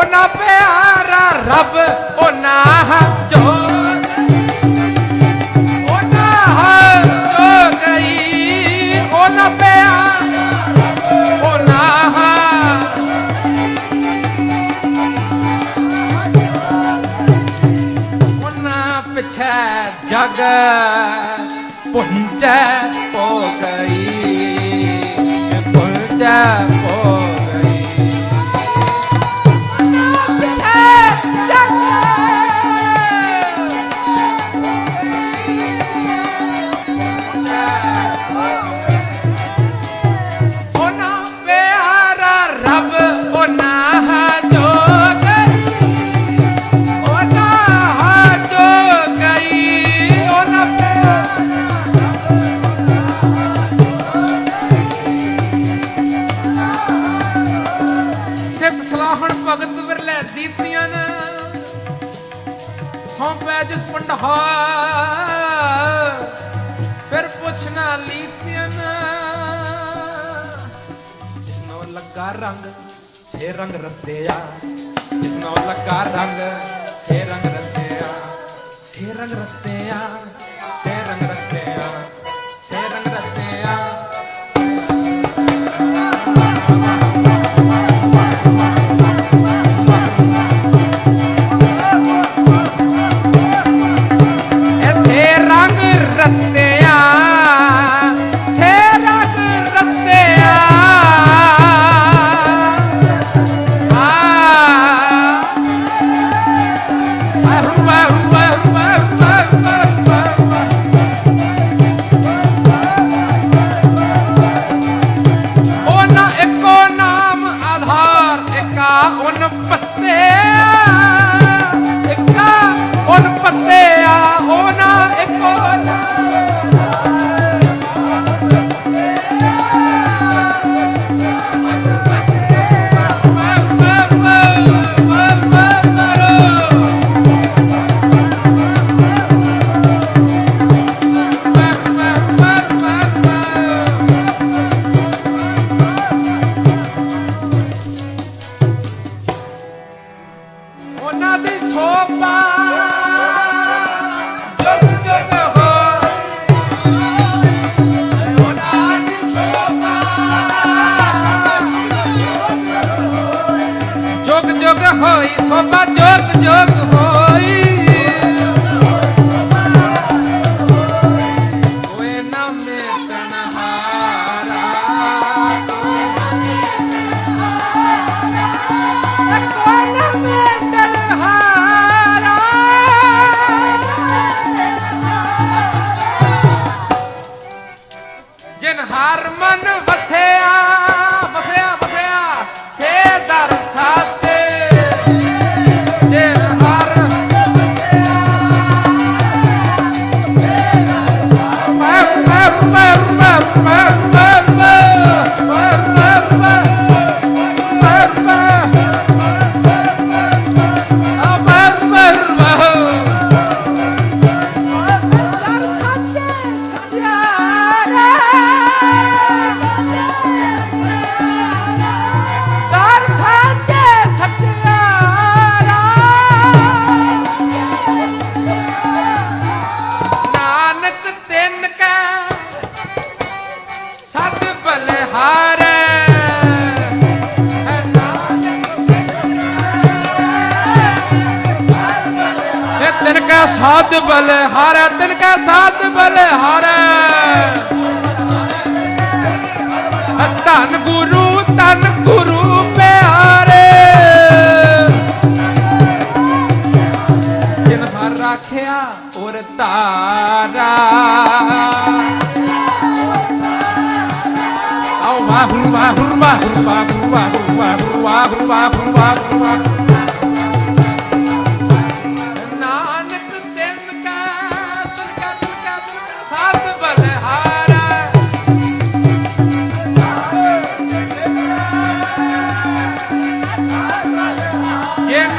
ਉਹ ਪਿਆਰਾ ਰੱਬ, ਉਹ ਨਾ ਜੋਰ ਉਹ ਨਾ ਹੋ ਗਈ ਉਹ ਪਿਆਰਾ ਰੱਬ, ਉਹ ਨਾ ਉਹ ਨਾ ਜਗ ਪੁੰਚੈ ਜਿਸ ਮੰਡਹਾ ਫਿਰ ਪੁੱਛਣਾ ਲੀਤਿਆਂ ਜਿਸ ਨਾਲ ਲੱਗਾ ਰੰਗ ਫੇ ਰੰਗ ਰਸਿਆ ਜਿਸ ਨਾਲ ਲੱਗਾ ਰੰਗ ਫੇ ਰੰਗ ਰੱਤੇ ਆ ਫੇ ਰੰਗ ਰੱਤੇ ਆ ਜਗ ਜਗ ਹੋਈ ਸੋਭਾ ਜਗ ਜਗ ਹੋਈ। ਕਾ ਸਾਧ ਬਲ ਹਾਰਾ ਤਿਨ ਕਾ ਸਾਧ ਬਲ ਹਾਰਾ। ਧੰਨ ਗੁਰੂ ਧੰਨ ਗੁਰੂ ਪਿਆਰੇ। ਜਿਨ ਹਰ ਰੱਖਿਆ ਔਰ ਤਾਰਾ ਆਓ ਵਾਹੁ ਵਾਹੁ ਵਾਹੁ ਵਾਹੁ ਵਾਹੁ ਵਾਹੁ ਵਾਹੁ ਵਾਹੁ ਵਾਹੁ ਨਾਨਕ ਤਿੰਨ ਕਾ ਤਿੰਨ ਕਾ ਤਿੰਨ ਕਾ ਤਿੰਨ ਕਾ ਸਤ ਬਲਿਹਾਰਾ ਜਿਨ